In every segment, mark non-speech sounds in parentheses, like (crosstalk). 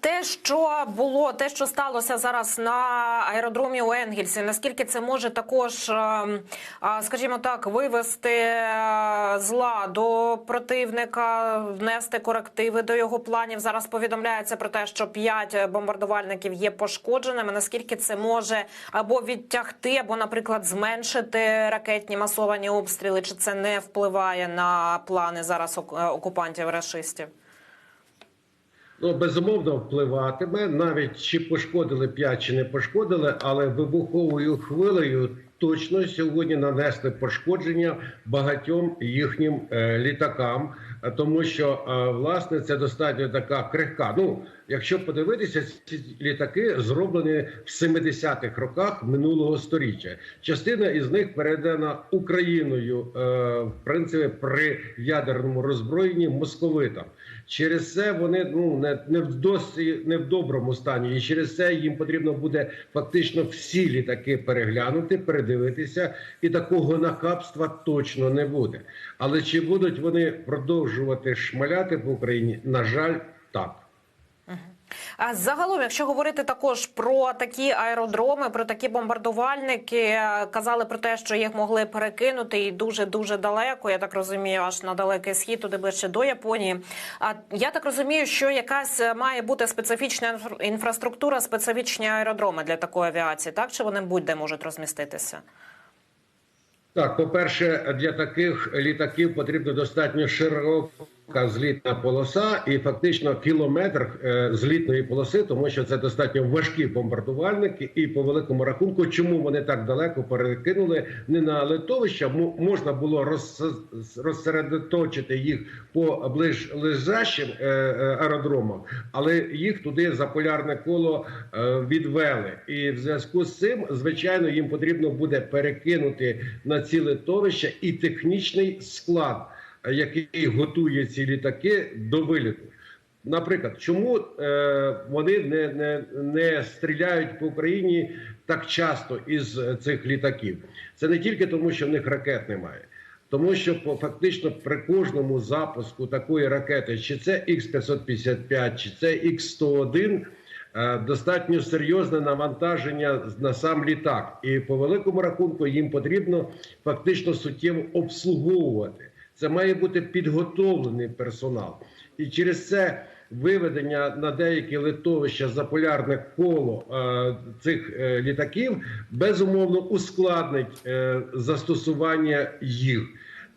Те, що було, те, що сталося зараз на аеродромі у Енгельсі, наскільки це може також, е, скажімо так, вивести е, з ладу противника, внести корективи до його планів? Зараз повідомляється про те, що п'ять бомбардувальників є пошкодженими. Наскільки це може або відтягти, або, наприклад, зменшити ракетні масовані обстріли? Чи це не впливає на плани зараз е, окупантів рашистів? Ну, безумовно, впливатиме, навіть чи пошкодили 5, чи не пошкодили, але вибуховою хвилею точно сьогодні нанесли пошкодження багатьом їхнім е, літакам, тому що е, власне це достатньо така крихка. Ну, якщо подивитися, ці літаки зроблені в 70-х роках минулого століття. Частина із них передана Україною, е, в принципі, при ядерному роззброєнні московитам. Через це вони ну не, не в досі не в доброму стані, і через це їм потрібно буде фактично всі літаки переглянути, передивитися, і такого нахабства точно не буде. Але чи будуть вони продовжувати шмаляти по Україні? На жаль, так. А загалом, якщо говорити також про такі аеродроми, про такі бомбардувальники, е, казали про те, що їх могли перекинути і дуже дуже далеко. Я так розумію, аж на далекий схід, туди ближче до Японії. А я так розумію, що якась е, має бути специфічна інфра- інфраструктура, специфічні аеродроми для такої авіації, так чи вони будь-де можуть розміститися? Так, по-перше, для таких літаків потрібна достатньо широка злітна полоса і фактично кілометр е, злітної полоси, тому що це достатньо важкі бомбардувальники. І по великому рахунку, чому вони так далеко перекинули не на литовища, мо- можна було роз- розсередоточити їх по ближлежащим е, е, аеродромам, але їх туди за полярне коло відвели. І в зв'язку з цим, звичайно, їм потрібно буде перекинути на ці литовища і технічний склад, який готує ці літаки до виліту. Наприклад, чому е, вони не, не, не стріляють по Україні так часто із цих літаків? Це не тільки тому, що в них ракет немає. Тому що по фактично при кожному запуску такої ракети, чи це Х-555, чи це Х-101, е, достатньо серйозне навантаження на сам літак, і по великому рахунку їм потрібно фактично суттєво обслуговувати. Це має бути підготовлений персонал, і через це виведення на деякі литовища за полярне коло е, цих е, літаків безумовно ускладнить е, застосування їх.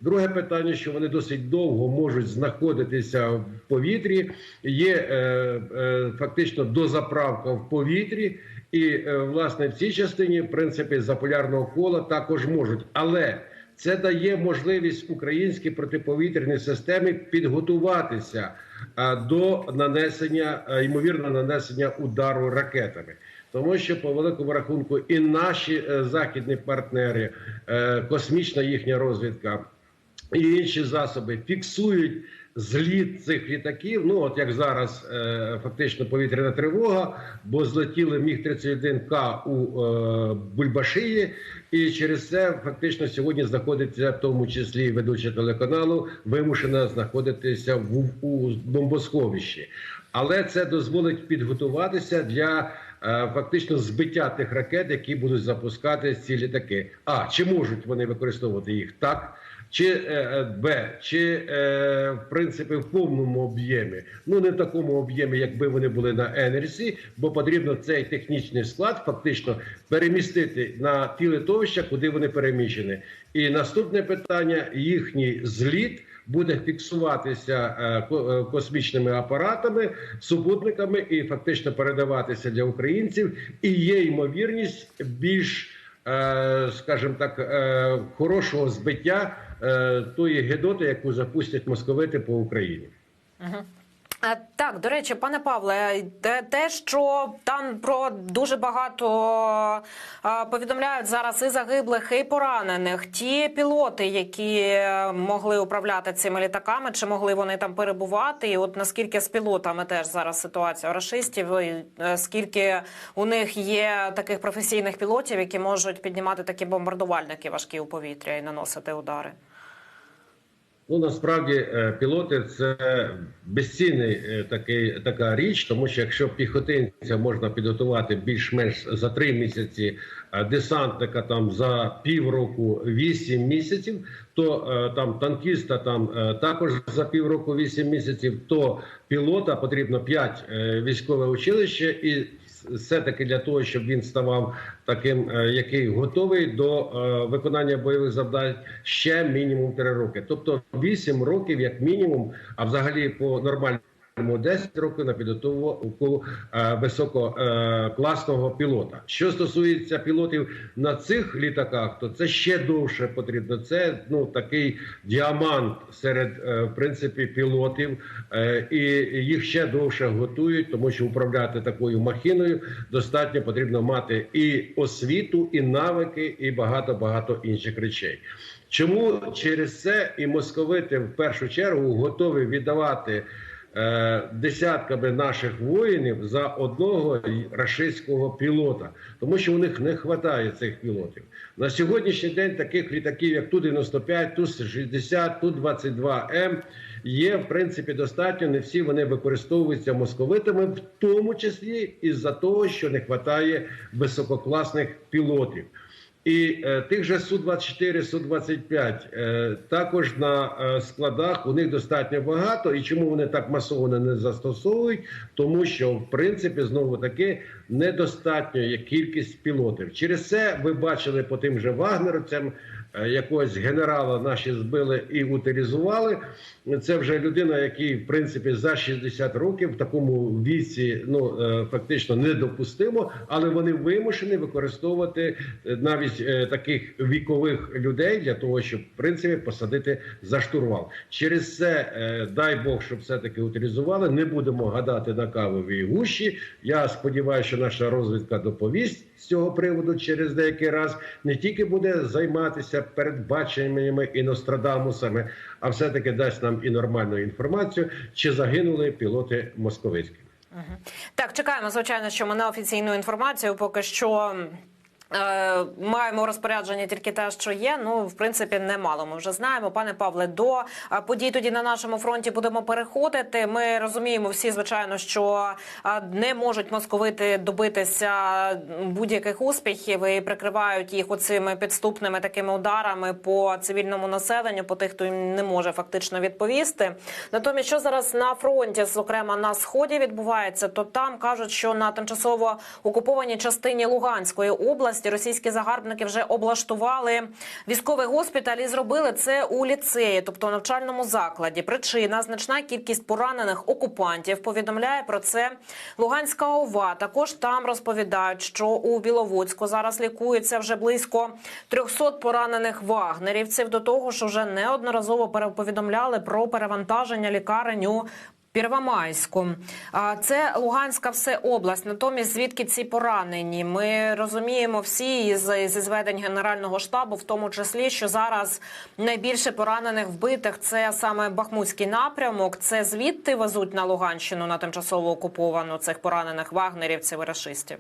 Друге питання, що вони досить довго можуть знаходитися в повітрі, є е, е, фактично дозаправка в повітрі, і е, власне в цій частині, в принципі, заполярного кола також можуть, але це дає можливість українській протиповітряній системі підготуватися е, до нанесення е, ймовірно нанесення удару ракетами. Тому що по великому рахунку і наші е, західні партнери, космічна їхня розвідка і інші засоби фіксують зліт цих літаків. Ну от як зараз е, фактично повітряна тривога, бо злетіли міг 31 к у е, Бульбашиї, і через це фактично сьогодні знаходиться в тому числі ведуча телеканалу, вимушена знаходитися в у бомбосховищі. Але це дозволить підготуватися для е, фактично збиття тих ракет, які будуть запускати ці літаки. А чи можуть вони використовувати їх так? Чи е, е, Б, чи е, в принципі в повному об'ємі, ну не в такому об'ємі, якби вони були на Енерсі, бо потрібно цей технічний склад фактично перемістити на ті литовища, куди вони переміщені. І наступне питання: їхній зліт буде фіксуватися ко- космічними апаратами, супутниками і фактично передаватися для українців. І є ймовірність більш, скажімо так, хорошого збиття е, тої гедоти, яку запустять московити по Україні. Е, Так, до речі, пане Павле, те, що там про дуже багато е, повідомляють зараз і загиблих, і поранених. Ті пілоти, які могли управляти цими літаками, чи могли вони там перебувати? І от наскільки з пілотами теж зараз ситуація е, скільки у них є таких професійних пілотів, які можуть піднімати такі бомбардувальники важкі у повітря і наносити удари? Ну насправді е, пілоти це безцінний е, такий така річ, тому що якщо піхотинця можна підготувати більш-менш за три місяці, десантника там за півроку вісім місяців, то е, там танкіста там також за півроку вісім місяців, то пілота потрібно п'ять військове училище і все таки для того, щоб він ставав таким, е, який готовий до е, виконання бойових завдань, ще мінімум 3 роки. Тобто 8 років, як мінімум, а взагалі по нормальному 10 років на підготовку е, висококласного пілота. Що стосується пілотів на цих літаках, то це ще довше потрібно. Це ну такий діамант серед е, в принципі пілотів, е, і їх ще довше готують, тому що управляти такою махіною достатньо потрібно мати і освіту, і навики, і багато багато інших речей. Чому через це і московити в першу чергу готові віддавати е, десятками наших воїнів за одного рашистського пілота, тому що у них не вистачає цих пілотів. На сьогоднішній день таких літаків, як Ту-95, Ту-60, Ту-22М, є в принципі достатньо. Не всі вони використовуються московитами, в тому числі із-за того, що не вистачає висококласних пілотів. І е, тих же Су-24, Су-25 е, також на е, складах у них достатньо багато. І чому вони так масово не застосовують? Тому що в принципі знову таки недостатньо є кількість пілотів. Через це ви бачили по тим же вагнерівцям. Е, Якогось генерала наші збили і утилізували. Це вже людина, який в принципі за 60 років в такому віці ну е, фактично недопустимо, але вони вимушені використовувати е, навіть таких вікових людей для того, щоб в принципі посадити за штурвал. Через це дай Бог, щоб все таки утилізували. Не будемо гадати на кавовій гущі. Я сподіваюся, що наша розвідка доповість з цього приводу через деякий раз не тільки буде займатися передбаченнями і Нострадамусами, а все таки дасть нам і нормальну інформацію, чи загинули пілоти московицькі. Так, чекаємо, звичайно, що ми на офіційну інформацію поки що. Е, Маємо розпорядження тільки те, що є. Ну, в принципі, немало. Ми вже знаємо. Пане Павле, до е, подій тоді на нашому фронті будемо переходити. Ми розуміємо всі, звичайно, що е, не можуть московити добитися будь-яких успіхів і прикривають їх оцими підступними такими ударами по цивільному населенню, по тих, хто їм не може фактично відповісти. Натомість, що зараз на фронті, зокрема на сході, відбувається, то там кажуть, що на тимчасово окупованій частині Луганської області російські загарбники вже облаштували військовий госпіталь і зробили це у ліцеї, тобто навчальному закладі. Причина значна кількість поранених окупантів. Повідомляє про це Луганська ОВА. Також там розповідають, що у Біловодську зараз лікується вже близько 300 поранених вагнерівців. До того ж, вже неодноразово переповідомляли про перевантаження лікарень у Первомайську. Це Луганська все область. Натомість, звідки ці поранені? Ми розуміємо всі із, зі зведень Генерального штабу, в тому числі, що зараз найбільше поранених вбитих це саме Бахмутський напрямок. Це звідти везуть на Луганщину на тимчасово окуповану цих поранених вагнерівців і рашистів.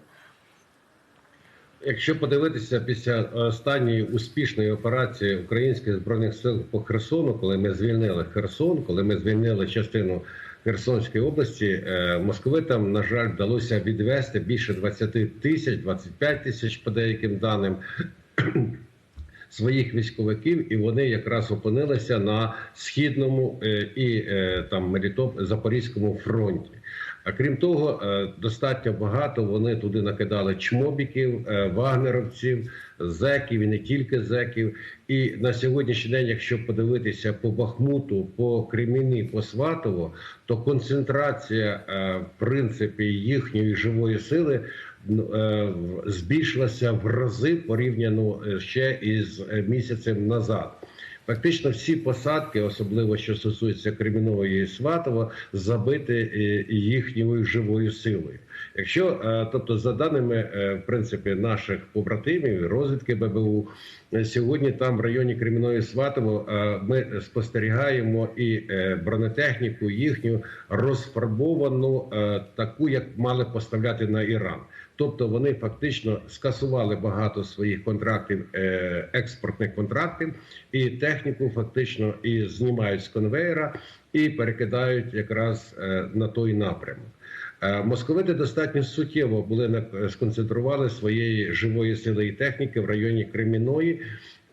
Якщо подивитися після останньої успішної операції українських збройних сил по Херсону, коли ми звільнили Херсон, коли ми звільнили частину Херсонської області, е, московитам, на жаль, вдалося відвести більше 20 тисяч, 25 тисяч по деяким даним. (clears throat) Своїх військовиків, і вони якраз опинилися на східному е, і е, там Мелітоп Запорізькому фронті. А крім того, е, достатньо багато вони туди накидали чмобіків, е, вагнеровців, зеків і не тільки зеків. І на сьогоднішній день, якщо подивитися по Бахмуту, по Креміні, по Сватово, то концентрація е, в принципі їхньої живої сили збільшилася в рази порівняно ще із місяцем назад. Фактично всі посадки, особливо що стосується Кремінової і Сватова, забиті е, їхньою живою силою. Якщо, е, тобто, за даними е, в принципі наших побратимів, розвідки ББУ, сьогодні там в районі Креміної Сватово ми спостерігаємо і бронетехніку їхню розфарбовану, таку, як мали поставляти на Іран. Тобто вони фактично скасували багато своїх контрактів, е, експортних контрактів, і техніку фактично і знімають з конвейера і перекидають якраз е, на той напрямок. Е, Московити достатньо суттєво були на- сконцентрували своєї живої сили і техніки в районі Креміної.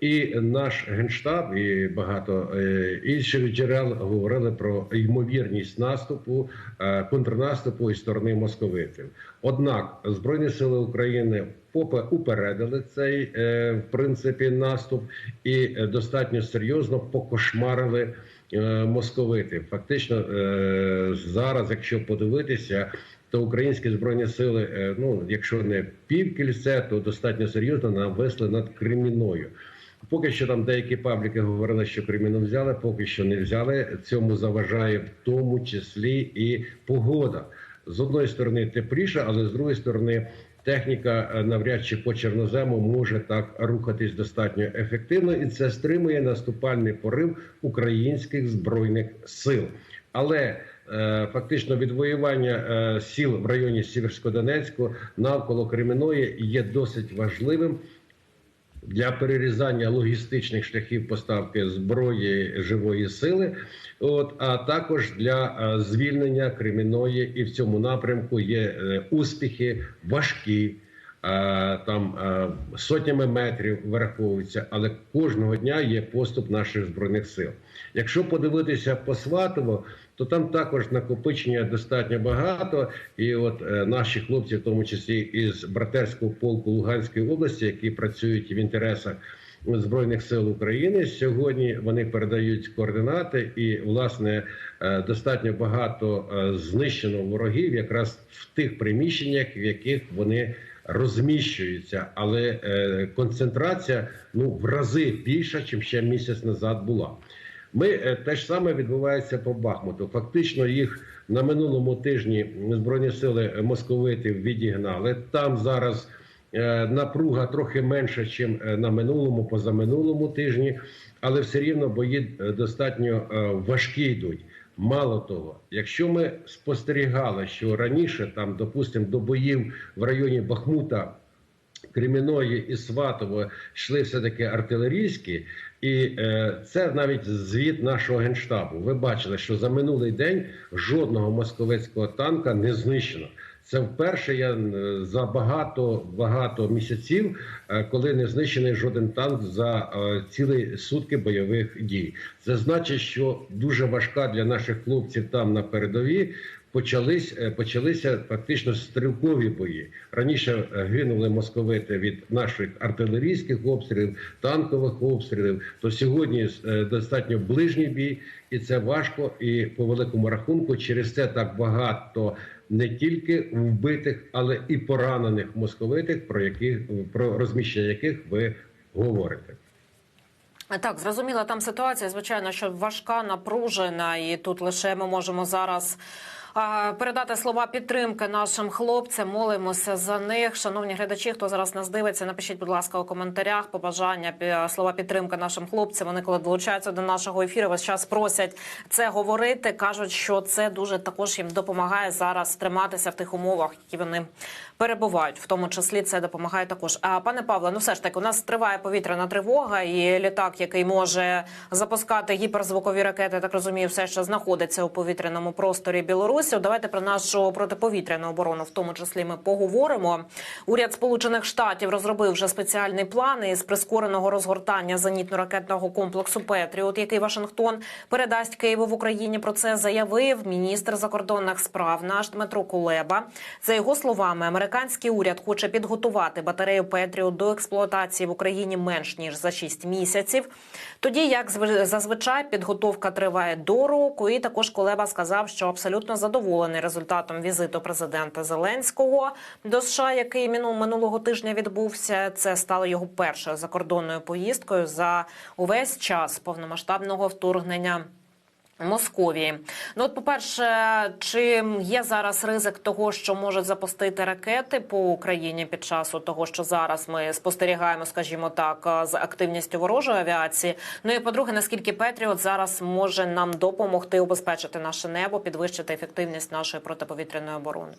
І наш генштаб і багато е, інших джерел говорили про ймовірність наступу, е, контрнаступу із сторони московитів. Однак збройні сили України упередили цей е, в принципі наступ і е, достатньо серйозно покошмарили е, московитів. Фактично е, зараз, якщо подивитися. То українські збройні сили, е, ну якщо не півкільце, то достатньо серйозно нависли над Креміною. Поки що там деякі пабліки говорили, що Креміну взяли, поки що не взяли. Цьому заважає в тому числі і погода. З одної сторони тепліше, але з другої сторони. Техніка е, навряд чи по чорнозему може так рухатись достатньо ефективно, і це стримує наступальний порив українських збройних сил. Але е, фактично відвоювання е, сіл в районі Сіверськодонецьку навколо Креміної є досить важливим для перерізання логістичних шляхів поставки зброї живої сили, от а також для е, звільнення Креміної, і в цьому напрямку є е, успіхи важкі. е, Там сотнями метрів вираховуються, але кожного дня є поступ наших збройних сил. Якщо подивитися по Сватово, то там також накопичення достатньо багато. І от е, наші хлопці, в тому числі із братерського полку Луганської області, які працюють в інтересах збройних сил України, сьогодні вони передають координати, і власне е, достатньо багато е, знищено ворогів, якраз в тих приміщеннях, в яких вони. Розміщуються, але е, концентрація ну в рази більша, ніж ще місяць назад була. Ми е, те ж саме відбувається по Бахмуту. Фактично їх на минулому тижні збройні сили московитів відігнали. Там зараз е, напруга трохи менша, ніж на минулому, позаминулому тижні, але все рівно бої е, достатньо е, важкі йдуть. Мало того, якщо ми спостерігали, що раніше там, допустимо, до боїв в районі Бахмута Креміної і Сватово йшли все таки артилерійські, і е, це навіть звіт нашого генштабу. Ви бачили, що за минулий день жодного московицького танка не знищено. Це вперше я е, за багато багато місяців, е, коли не знищений жоден танк за е, цілі сутки бойових дій. Це значить, що дуже важка для наших хлопців там на передовій почались е, почалися фактично стрілкові бої. Раніше е, гинули московити від наших артилерійських обстрілів, танкових обстрілів. То сьогодні е, достатньо ближній бій, і це важко. І по великому рахунку, через це так багато не тільки вбитих, але і поранених московитих, про яких про розміщення яких ви говорите. Так, зрозуміла там ситуація. Звичайно, що важка, напружена, і тут лише ми можемо зараз. Передати слова підтримки нашим хлопцям, молимося за них. Шановні глядачі, хто зараз нас дивиться, напишіть, будь ласка, у коментарях побажання слова підтримки нашим хлопцям. Вони коли долучаються до нашого ефіру, весь час просять це говорити. кажуть, що це дуже також їм допомагає зараз триматися в тих умовах, які вони перебувають. В тому числі це допомагає також. А пане Павле, ну все ж таки, у нас триває повітряна тривога, і літак, який може запускати гіперзвукові ракети, так розумію, все ще знаходиться у повітряному просторі Білорусі. Давайте про нашу протиповітряну оборону, в тому числі, ми поговоримо. Уряд Сполучених Штатів розробив вже спеціальний план із прискореного розгортання зенітно-ракетного комплексу Петріот, який Вашингтон передасть Києву в Україні. Про це заявив міністр закордонних справ наш Дмитро Кулеба. За його словами, американський уряд хоче підготувати батарею Петріот до експлуатації в Україні менш ніж за 6 місяців. Тоді, як зв- зазвичай, підготовка триває до року. І також Кулеба сказав, що абсолютно задоволений результатом візиту президента Зеленського до США, який минулого тижня відбувся. Це стало його першою закордонною поїздкою за увесь час повномасштабного вторгнення. Московії, ну от, по-перше, чи є зараз ризик того, що можуть запустити ракети по Україні під час того, що зараз ми спостерігаємо, скажімо так, з активністю ворожої авіації? Ну і по-друге, наскільки Петріот зараз може нам допомогти убезпечити наше небо, підвищити ефективність нашої протиповітряної оборони?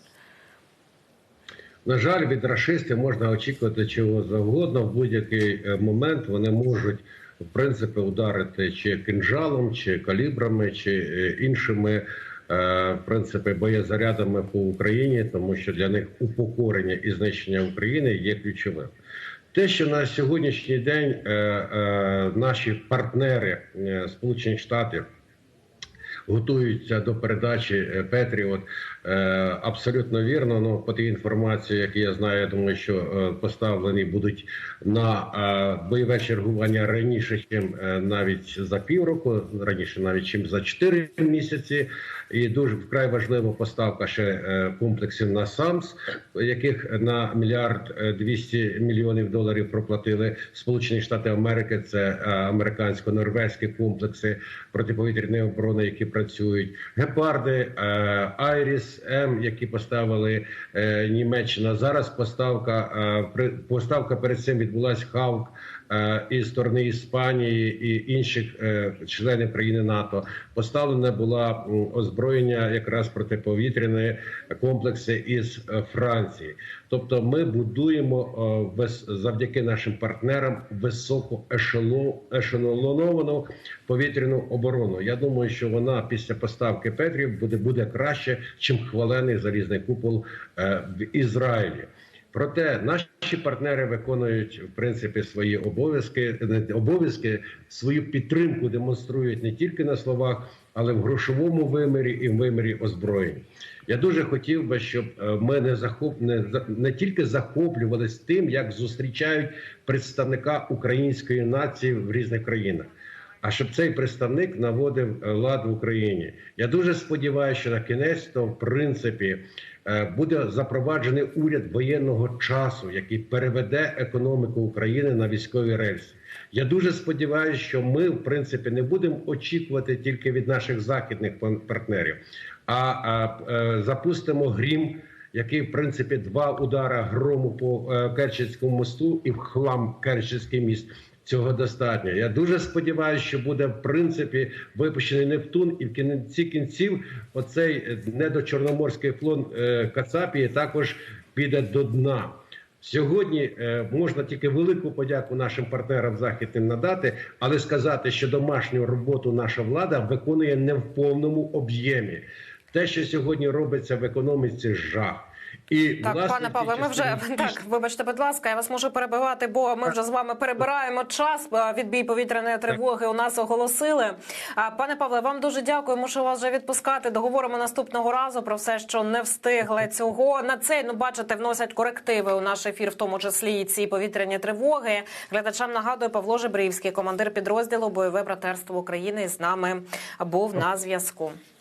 На жаль, від рашистів можна очікувати чого завгодно. В будь-який е, момент вони можуть в принципі ударити чи кинжалом, чи калібрами, чи е, іншими е, в принципі боєзарядами по Україні, тому що для них упокорення і знищення України є ключовим. Те, що на сьогоднішній день е, наші партнери Сполучених Штатів готуються до передачі е, Петріот. Е, Абсолютно вірно. Ну по тій інформації, які я знаю, я думаю, що е, поставлені будуть на бойове чергування раніше, е, навіть за півроку, раніше навіть чим за 4 місяці. І дуже вкрай важлива поставка ще е, комплексів на САМС, яких на мільярд е, 200 мільйонів доларів проплатили Сполучені Штати Америки. Це е, американсько-норвезькі комплекси протиповітряної оборони, які працюють, гепарди, е, Айріс М, які поставили е, Німеччина. Зараз поставка е, поставка перед цим відбулась Хавк е, із сторони Іспанії і інших е, членів країни НАТО. Поставлена була озброєння якраз протиповітряної комплекси із е, Франції. Тобто, ми будуємо завдяки нашим партнерам ешело- ешелоновану повітряну оборону. Я думаю, що вона після поставки Петрів буде буде краще, чим хвалений залізний купол в Ізраїлі. Проте наші партнери виконують в принципі свої обов'язки, обов'язки, свою підтримку демонструють не тільки на словах, але в грошовому вимірі і в вимірі озброєнь. Я дуже хотів би, щоб е, ми не захоп не, не тільки захоплювалися тим, як зустрічають представника української нації в різних країнах. А щоб цей представник наводив е, лад в Україні, я дуже сподіваюся, що на кінець то в принципі буде запроваджений уряд воєнного часу, який переведе економіку України на військові рельси. Я дуже сподіваюся, що ми в принципі не будемо очікувати тільки від наших західних партнерів, а, а е, запустимо грім. Який в принципі два удара грому по е, Керченському мосту і в хлам Керченський міст. Цього достатньо. Я дуже сподіваюся, що буде в принципі випущений Нептун, і в кінці кінців оцей е, недочорноморський флот е, Кацапії також піде до дна. Сьогодні е, можна тільки велику подяку нашим партнерам західним надати, але сказати, що домашню роботу наша влада виконує не в повному об'ємі. Те, що сьогодні робиться в економіці, жах. І Так, власне, пане Павле, ми вже частині (laughs) так. Вибачте, будь ласка, я вас можу перебивати, бо ми вже з вами перебираємо час. Е, Відбій повітряної тривоги у нас оголосили. Пане Павле, вам дуже дякую. Мушу вас вже відпускати. Договоримо наступного разу про все, що не встигли цього. На це ну бачите, вносять корективи у наш ефір, в тому числі і ці повітряні тривоги. Глядачам нагадую, Павло Жебрівський, командир підрозділу Бойове братерство України, з нами був на зв'язку.